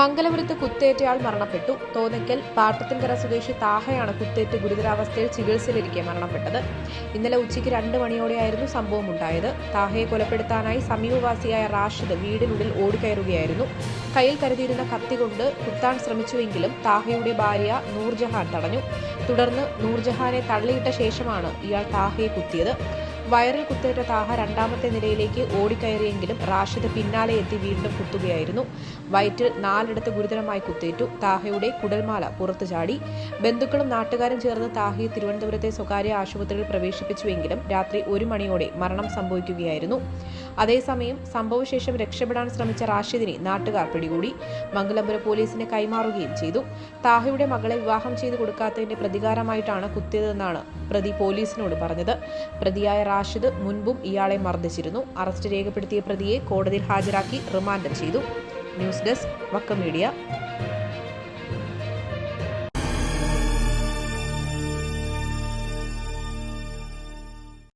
മംഗലപുരത്ത് കുത്തേറ്റയാൾ മരണപ്പെട്ടു. തോന്നയ്ക്കൽ പാട്ടത്തിൻകര സ്വദേശി താഹയാണ് കുത്തേറ്റ് ഗുരുതരാവസ്ഥയിൽ ചികിത്സയിലിരിക്കെ മരണപ്പെട്ടത്. ഇന്നലെ ഉച്ചയ്ക്ക് രണ്ട് മണിയോടെയായിരുന്നു സംഭവം ഉണ്ടായത് താഹയെ കൊലപ്പെടുത്താനായി സമീപവാസിയായ റാഷിദ് വീടിനുള്ളിൽ ഓടിക്കയറുകയായിരുന്നു. കയ്യിൽ കരുതിയിരുന്ന കത്തി കൊണ്ട് കുത്താൻ ശ്രമിച്ചുവെങ്കിലും താഹയുടെ ഭാര്യ നൂർജഹാൻ തടഞ്ഞു. തുടർന്ന് നൂർജഹാനെ തള്ളിയിട്ട ശേഷമാണ് ഇയാൾ താഹയെ കുത്തിയത്. വയറിൽ കുത്തേറ്റ താഹ രണ്ടാമത്തെ നിലയിലേക്ക് ഓടിക്കയറിയെങ്കിലും റാഷിദ് പിന്നാലെ എത്തി വീണ്ടും കുത്തുകയായിരുന്നു. വയറ്റിൽ നാലിടത്ത് ഗുരുതരമായി കുത്തേറ്റു താഹയുടെ കുടൽമാല പുറത്തു ചാടി. ബന്ധുക്കളും നാട്ടുകാരും ചേർന്ന് താഹയെ തിരുവനന്തപുരത്തെ സ്വകാര്യ ആശുപത്രിയിൽ പ്രവേശിപ്പിച്ചുവെങ്കിലും രാത്രി ഒരു മണിയോടെ മരണം സംഭവിക്കുകയായിരുന്നു. അതേസമയം സംഭവശേഷം രക്ഷപ്പെടാൻ ശ്രമിച്ച റാഷിദിനെ നാട്ടുകാർ പിടികൂടി. മംഗലപുരം പോലീസിന് കൈമാറുകയും ചെയ്തു. താഹയുടെ മകളെ വിവാഹം ചെയ്തു കൊടുക്കാത്തതിന്റെ പ്രതികാരമായിട്ടാണ് കുത്തിയതെന്നാണ് പ്രതി പോലീസിനോട് പറഞ്ഞത്. പ്രതിയായ റാഷിദ് മുൻപും ഇയാളെ മർദ്ദിച്ചിരുന്നു. അറസ്റ്റ് രേഖപ്പെടുത്തിയ പ്രതിയെ കോടതിയിൽ ഹാജരാക്കി റിമാൻഡ് ചെയ്തു. News desk Vakkom media.